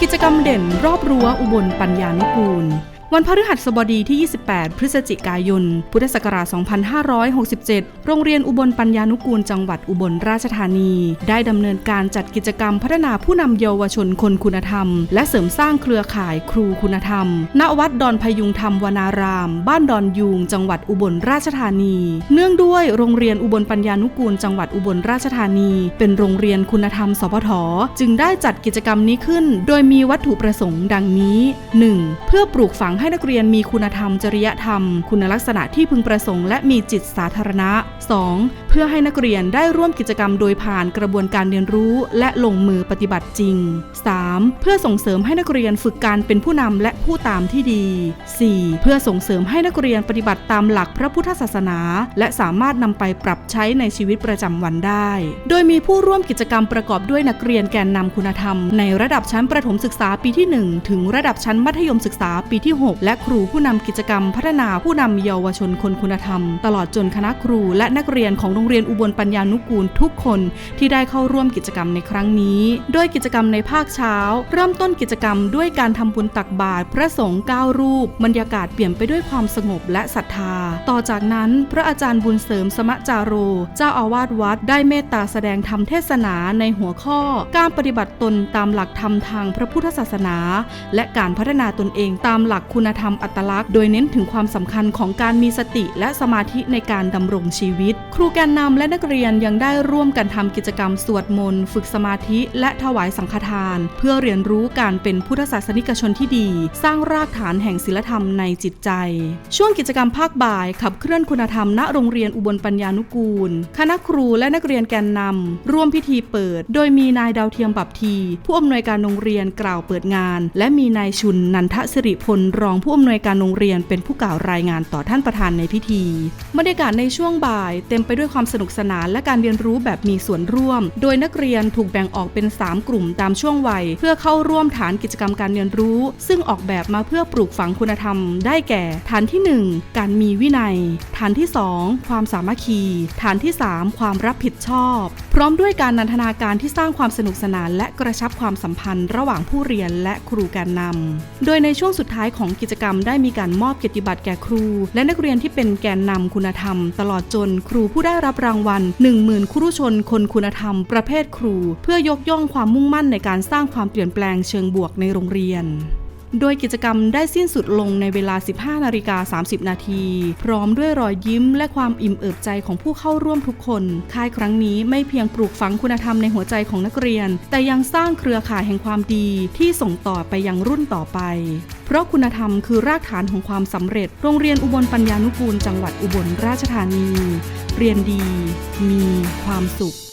กิจกรรมเด่นรอบรั้วอุบลปัญญานุกูล วันพฤหัสบดีที่ 28 พฤศจิกายน พุทธศักราช 2567 โรงเรียนอุบลปัญญานุกูลจังหวัดอุบลราชธานี ได้ดำเนินการจัดกิจกรรมพัฒนาผู้นำเยาวชนคนคุณธรรม และเสริมสร้างเครือข่ายครูคุณธรรม ณ วัดดอนพยุงธรรมวนาราม บ้านดอนยูง จังหวัดอุบลราชธานี เนื่องด้วยโรงเรียนอุบลปัญญานุกูลจังหวัดอุบลราชธานี เป็นโรงเรียนคุณธรรม สพท จึงได้จัดกิจกรรมนี้ขึ้น โดยมีวัตถุประสงค์ดังนี้ 1. เพื่อปลูกฝังให้นักเรียนมีคุณธรรม จริยธรรม คุณลักษณะที่พึงประสงค์และมีจิตสาธารณะ 2. เพื่อให้นักเรียนได้ร่วมกิจกรรมโดยผ่านกระบวนการเรียนรู้ และลงมือปฏิบัติจริง 3. เพื่อส่งเสริมให้นักเรียนฝึกการเป็นผู้นำและผู้ตามที่ดี 4. เพื่อส่งเสริมให้นักเรียนปฏิบัติตามหลักพระพุทธศาสนา และสามารถนำไปปรับใช้ในชีวิตประจำวันได้ โดยมีผู้ร่วมกิจกรรมประกอบด้วยนักเรียนแกนนำคุณธรรม ในระดับชั้นประถมศึกษาปีที่ 1 ถึงระดับชั้นมัธยมศึกษาปีที่ 6และครูผู้นำกิจกรรม พัฒนาผู้นำเยาวชนคนคุณธรรม ตลอดจนคณะครูและนักเรียนของโรงเรียนอุบลปัญญานุกูลทุกคนที่ได้เข้าร่วมกิจกรรมในครั้งนี้ โดยกิจกรรมในภาคเช้า เริ่มต้นกิจกรรมด้วยการทำบุญตักบาตรพระสงฆ์9รูป บรรยากาศเปลี่ยนไปด้วยความสงบและศรัทธา ต่อจากนั้นพระอาจารย์บุญเสริมสมะจาโร เจ้าอาวาสวัดได้เมตตาแสดงธรรมเทศนาในหัวข้อ การปฏิบัติตนตามหลักธรรมทางพระพุทธศาสนา และการพัฒนาตนเองตามหลักคุณธรรมอัตลักษณ์โดยเน้นถึงความสำคัญของการมีสติและสมาธิในการดำรงชีวิต ครูแกนนำและนักเรียนยังได้ร่วมกันทำกิจกรรมสวดมนต์ฝึกสมาธิ และถวายสังฆทาน เพื่อเรียนรู้การเป็นพุทธศาสนิกชนที่ดี สร้างรากฐานแห่งศีลธรรมในจิตใจ ช่วงกิจกรรมภาคบ่ายขับเคลื่อนคุณธรรมณโรงเรียนอุบลปัญญานุกูล คณะครูและนักเรียนแกนนำร่วมพิธีเปิด โดยมีนายดาวเทียมบับที ผู้อำนวยการโรงเรียนกล่าวเปิดงาน และมีนายชุนนันทสิริพลรองผู้อำนวยการโรงเรียนเป็นผู้กล่าวรายงานต่อท่านประธานในพิธีบรรยากาศในช่วงบ่ายเต็มไปด้วยความสนุกสนานและการเรียนรู้แบบมีส่วนร่วม โดยนักเรียนถูกแบ่งออกเป็น 3 กลุ่มตามช่วงวัย เพื่อเข้าร่วมฐานกิจกรรมการเรียนรู้ ซึ่งออกแบบมาเพื่อปลูกฝังคุณธรรม ได้แก่ ฐานที่ 1 การมีวินัย ฐานที่ 2 ความสามัคคี ฐานที่ 3 ความรับผิดชอบ พร้อมด้วยการนันทนาการที่สร้างความสนุกสนาน และกระชับความสัมพันธ์ ระหว่างผู้เรียนและครูแกนนำโดยในช่วงสุดท้ายของกิจกรรมได้มีการมอบเกียรติบัตรแก่ครู และนักเรียนที่เป็นแกนนำคุณธรรม ตลอดจนครูผู้ได้รับรางวัล 10,000 ครูชนคนคุณธรรม ประเภทครู เพื่อยกย่องความมุ่งมั่นในการสร้างความเปลี่ยนแปลงเชิงบวกในโรงเรียน โดยกิจกรรมได้สิ้นสุดลงในเวลา 15 นาฬิกา 30 นาที พร้อมด้วยรอยยิ้มและความอิ่มเอิบใจของผู้เข้าร่วมทุกคน ค่ายครั้งนี้ไม่เพียงปลูกฝังคุณธรรมในหัวใจของนักเรียน แต่ยังสร้างเครือข่ายแห่งความดีที่ส่งต่อไปยังรุ่นต่อไป เพราะคุณธรรมคือรากฐานของความสำเร็จ โรงเรียนอุบลปัญญานุกูลจังหวัดอุบลราชธานี เรียนดี มีความสุข